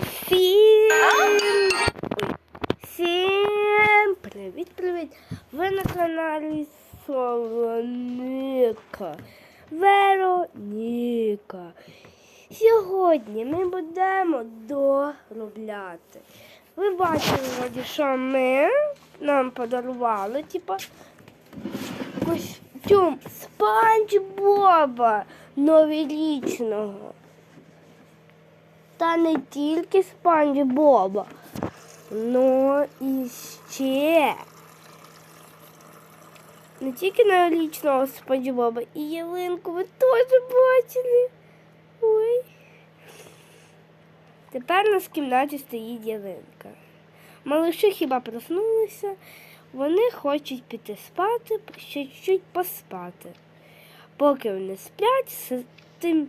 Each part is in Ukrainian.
Всім! Всім привіт, привіт! Ви на каналі Солоника. Вероніка. Сьогодні ми будемо доробляти. Ви бачили, що ми нам подарували, типа, костюм Спанч Боба новорічного. Та не тільки Спанч Боба, но і ще. Не тільки новорічного Спанч Боба, і ялинку ви теж бачили. Ой. Тепер у нас в кімнаті стоїть ялинка. Малиші хіба проснулися, вони хочуть піти спати, ще чуть поспати. Поки вони сплять, с- тим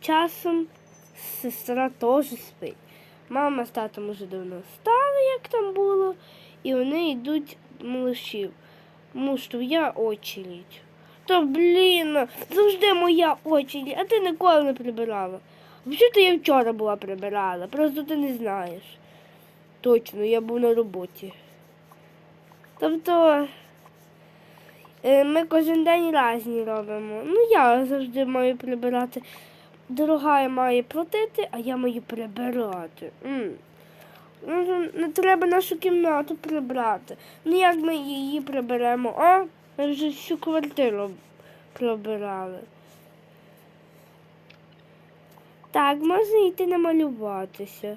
часом сестра теж спить. Мама з татом уже давно встали, як там було, і вони йдуть малышів. Муж, твоя очередь. Та блін, завжди моя очередь, а ти ніколи не прибирала. Взагалі-то я вчора була прибирала, просто ти не знаєш. Точно, я був на роботі. Тобто е, ми кожен день різні робимо. Ну, я завжди маю прибирати. Дорога має платити, а я маю прибирати. Ну, Не треба нашу кімнату прибрати. Ну як ми її приберемо, а? Ми вже всю квартиру прибирали. Так, можна йти намалюватися.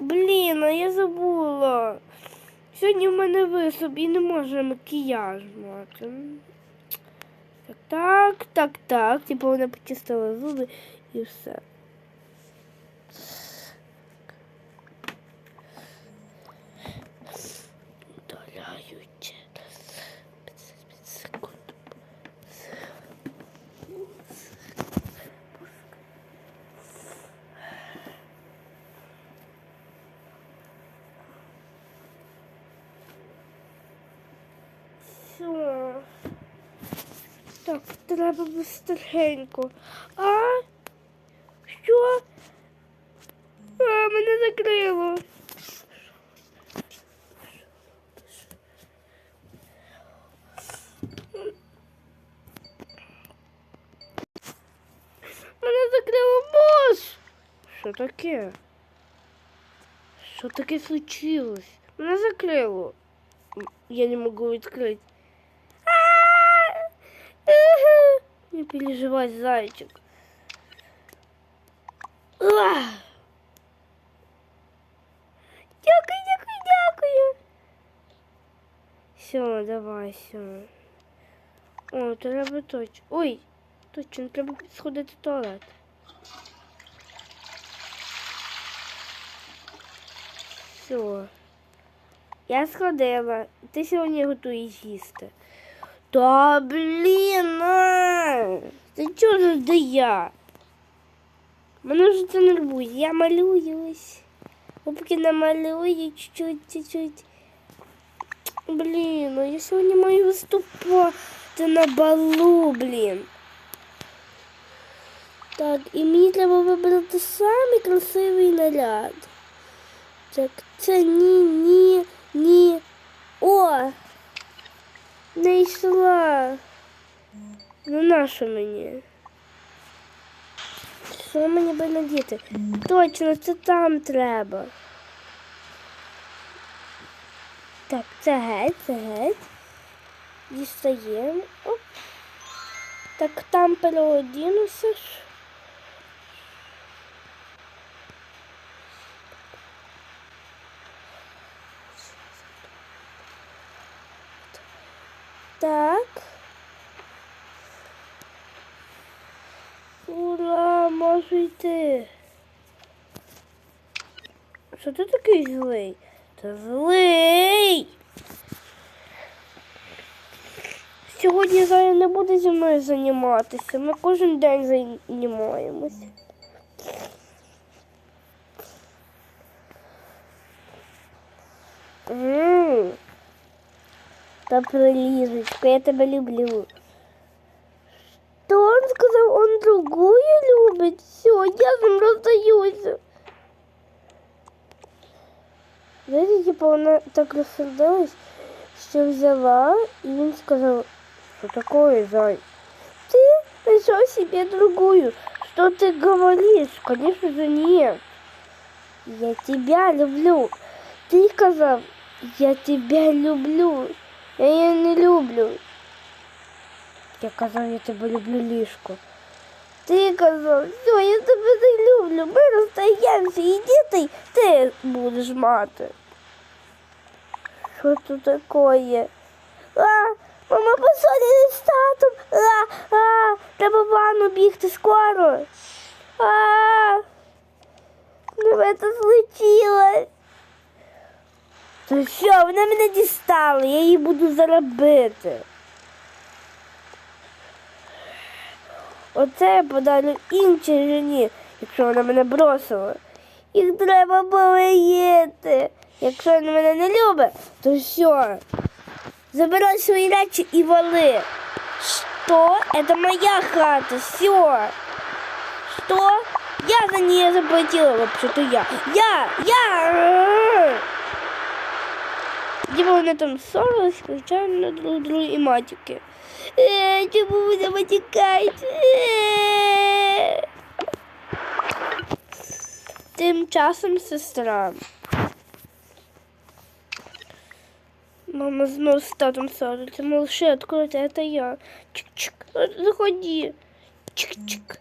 Блін, а я забула. Сьогодні в мене виступ і не можу макіяж мати. Так, так, так, так. Типу вона почистила зуби і все. Так, треба быстренько. А? Що? А, мене закрило. Мене закрило бос. Що таке? Що таке случилось? Мене закрило. Я не могу открыть. Не переживай, зайчик. Дякую, дякую, дякую. Все, давай, все. О, треба точно. Ой, точно, треба сходити в туалет. Все. Я сходила. Ти сьогодні готуєш їсти. Та блін. а! Ти чого завжди я? Мене вже це нервує. Я малююсь. Я поки намалюю чуть-чуть, чуть-чуть. Блін, ну я сьогодні маю виступати на балу, блін. Так, і мені треба вибрати самий красивий наряд. Так, це ні, ні, ні. Ну нащо мені? Що мені би надіти? Точно, це там треба. Так, це геть, це геть. Дістаємо. Оп. Так там переодінуся ж. Так. Ура, можу. Що ти такий злий? Та злий. Сьогодні Зая не буде зі мною займатися. Ми кожен день займаємося. Та приліжечко, я тебе люблю. Что он сказал? Он другую любит. Все, я с ним расстаюсь. Знаєте, типу, вона так розсердилась, що взяла, і він сказав, що такое, зай? Ты нашел себе другую. Что ты говоришь? Конечно же нет. Я тебя люблю. Ты сказал, я тебя люблю. Я її не люблю. Я казав, я тебе люблю ліжко. Ти казав, все, я тебе не люблю. Ми розстаємося, і дітей ти будеш мати. Що тут такое? А, мама посадила з татом. А, а, треба в ванну бігти скоро. А, мене це случилось. То що, вона мене дістала, я її буду заробити. Оце я подарю іншій жені, якщо вона мене бросила. Їх треба повиїти. Якщо вона мене не любить, то все. Забирай свої речі і вали. Что? Это моя хата, все. Что? Я за нее заплатила вообще-то я. Я! Я! Діма вони там ссорились, кричали друг друга і матіки. Е, чому ви не тікаєте? Е. Тим часом сестра. Мама знов з татом ссориться. Малыши, откройте, это я. Чик-чик, заходи. Чик-чик.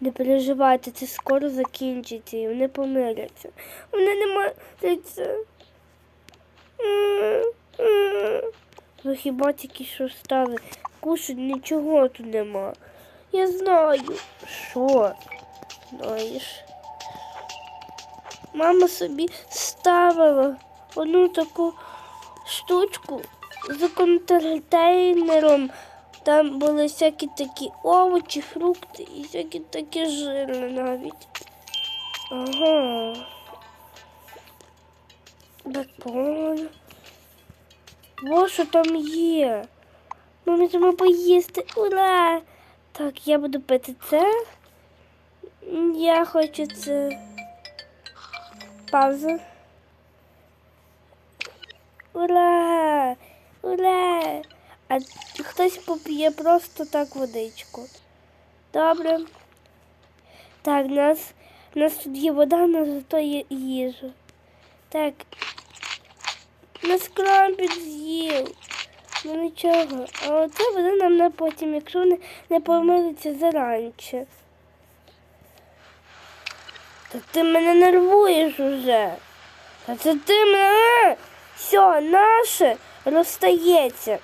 Не переживайте, це скоро закінчиться і вони помиряться. Вони не миряться. Ви хіба тільки що стали? Кушать нічого тут нема. Я знаю. Що? Знаєш? Мама собі ставила одну таку штучку з контейнером. Там були всякі такі овочі, фрукти і всякі такі жири навіть. Ага. Бекон. Во що там є. Ми можемо поїсти. Ура! Так, я буду пити це. Я хочу це. Пауза. Ура! Ура! А хтось поп'є просто так водичку. Добре. Так, нас, нас тут є вода, у нас зато є їжа. Так. Нас крампіт з'їв. Ну нічого. А оце вода нам на потім, якщо не, не помилиться заранче. Та ти мене нервуєш уже. Та це ти мене. Все, наше розстається.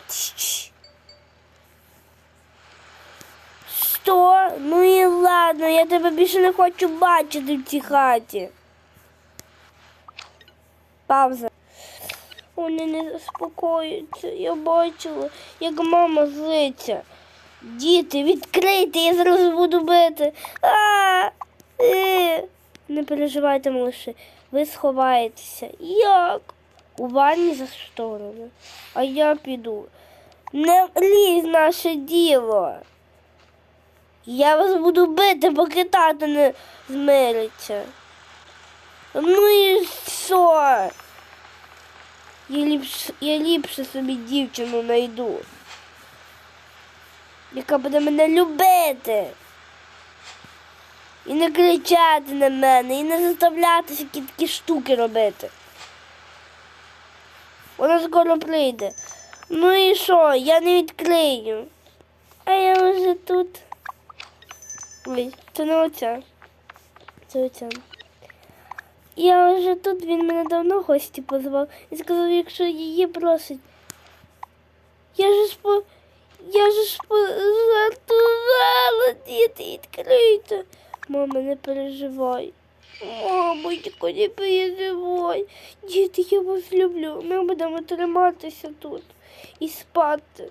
Що? Ну і ладно, я тебе більше не хочу бачити в цій хаті. Пауза. Вони не заспокоюються. Я бачила, як мама злиться. Діти, відкрийте, я зараз буду бити. А, е. Не переживайте, малыши, ви сховаєтеся. Як? У ванні за шторами. А я піду. Не лізь наше діло. Я вас буду бити, поки тато не змириться. Ну і що? Я ліпше, я ліпше собі дівчину знайду, яка буде мене любити. І не кричати на мене, і не заставляти всякі такі штуки робити. Вона скоро прийде. Ну і що? Я не відкрию. А я вже тут. Ой, це не оця. Це оця. Я вже тут, він мене давно гості позвав і сказав, якщо її просить. Я ж по. Я ж пожартувала, діти, відкрийте. Мама, не переживай. Мамочко, не переживай. Діти, я вас люблю. Ми будемо триматися тут і спати.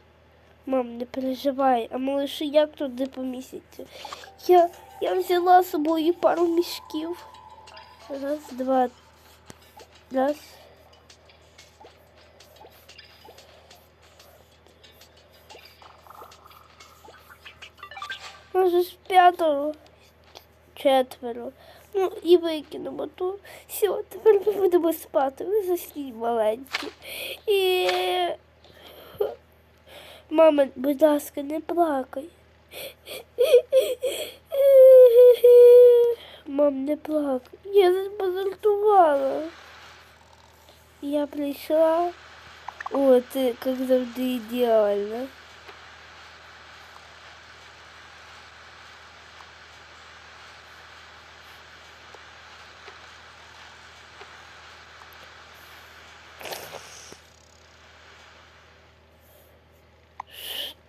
Мам, не переживай, а малыші як туди помістяться? Я, я взяла з собою пару мішків. Раз, два, раз. Може ж п'ятеро. Четверо. Ну і викинемо то. Все, тепер ми будемо спати. Ви засніть маленькі. І мама, будь ласка, не плакай. Мам, не плакай. Я позартувала. Я прийшла. О, ти, як завжди, ідеально.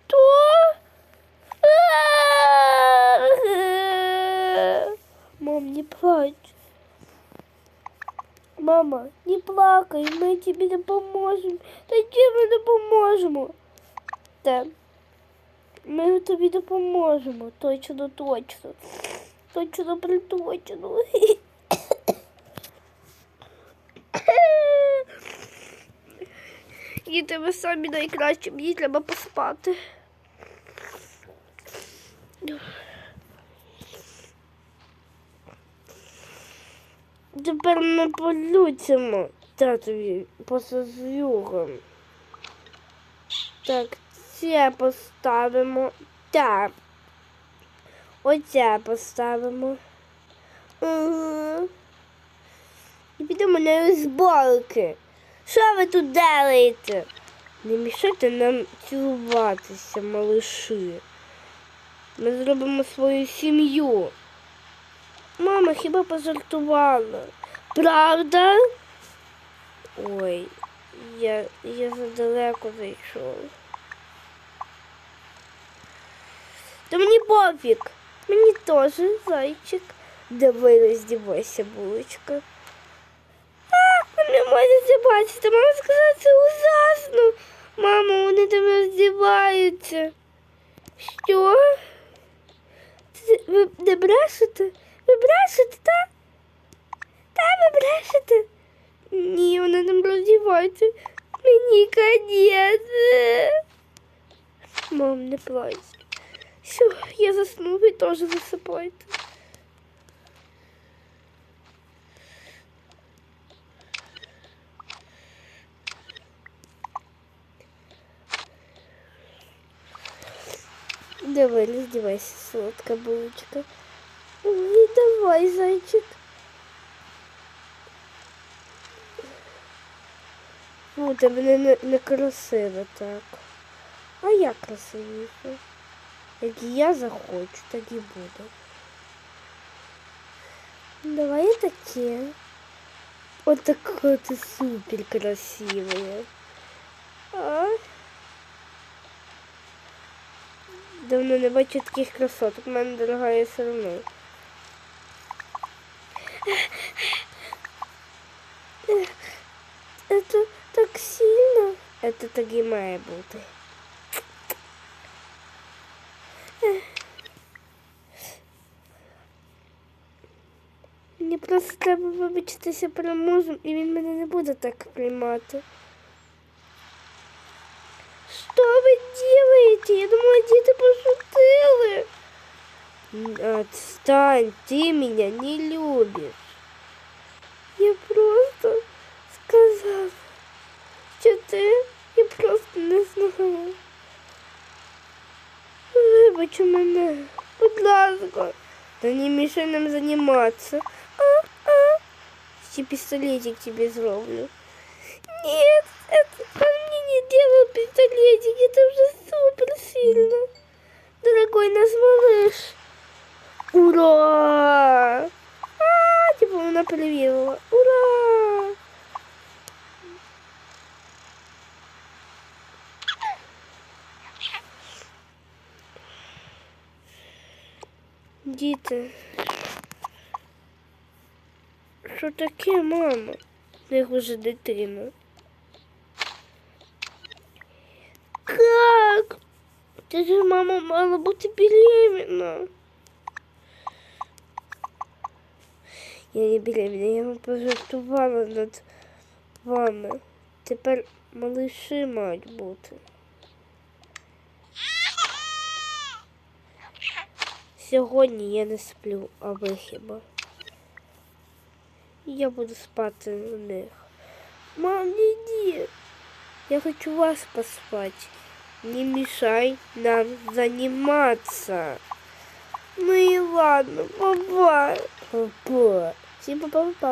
Что? Мам, не плачь. Мама, не плакай, ми тобі не поможемо. Та чим ми не поможемо? Ми тобі допоможемо. Точно, точно. Точно, приточно. Діти, ви самі найкращі, мені треба поспати. Тепер ми полюцимо татові поза з югом. Так, це поставимо. Так. Оце поставимо. Угу. І підемо на розборки. Що ви тут делаєте? Не мішайте нам цілуватися, малыши. Ми зробимо свою сім'ю. Мама хіба пожартувала. Правда? Ой, я, я задалеко зайшов. Та мені пофіг. Мені теж зайчик. Давай роздівайся, булочка. А, не можна це бачити. Мама сказала, це ужасно. Мамо, вони там роздіваються. Що? Ви не брешете? Ви брешете, так? Та ви брешете? Ні, вони там роздіваються. Мені конець. Мам, не плач. Все, я засну, ви теж засипайте. Давай, раздевайся, сладкая булочка. Ой, давай, зайчик. Фу, тебе не, не, не красиво так. А я красивіше. Як я захочу, так і буду. Давай таке. Вот такое ты супер красивая. А? Давно не бачу таких красоток. У мене дорогая все одно. Это так і має бути. Мені просто треба вибачитися перед мужем, і він мене не буде так приймати. Что вы делаете? Я думала, дети пошутили. Отстань, ты меня не любишь. Я просто сказала, що ти я просто Вибач у мене, будь ласка, та не мішай нам займатися. А, а? Ще пістолетик тобі зроблю. это це мне не делал пистолетик, это уже супер сильно. Дорогой нас малыш. Ура! А, типа вона перевірила. Ура! Діти. Що таке, мама? Як уже дитина. Как? Ты же мама мала бути беременна. Я не беременна, я вам пожартувала над вами. Тепер малыши мають бути. Сьогодні я не сплю, а ви хіба. Я буду спати на них. Мам, не иди. Я хочу вас поспать. Не мешай нам заниматься. Ну и ладно, папа. Папа. Всем папа, папа.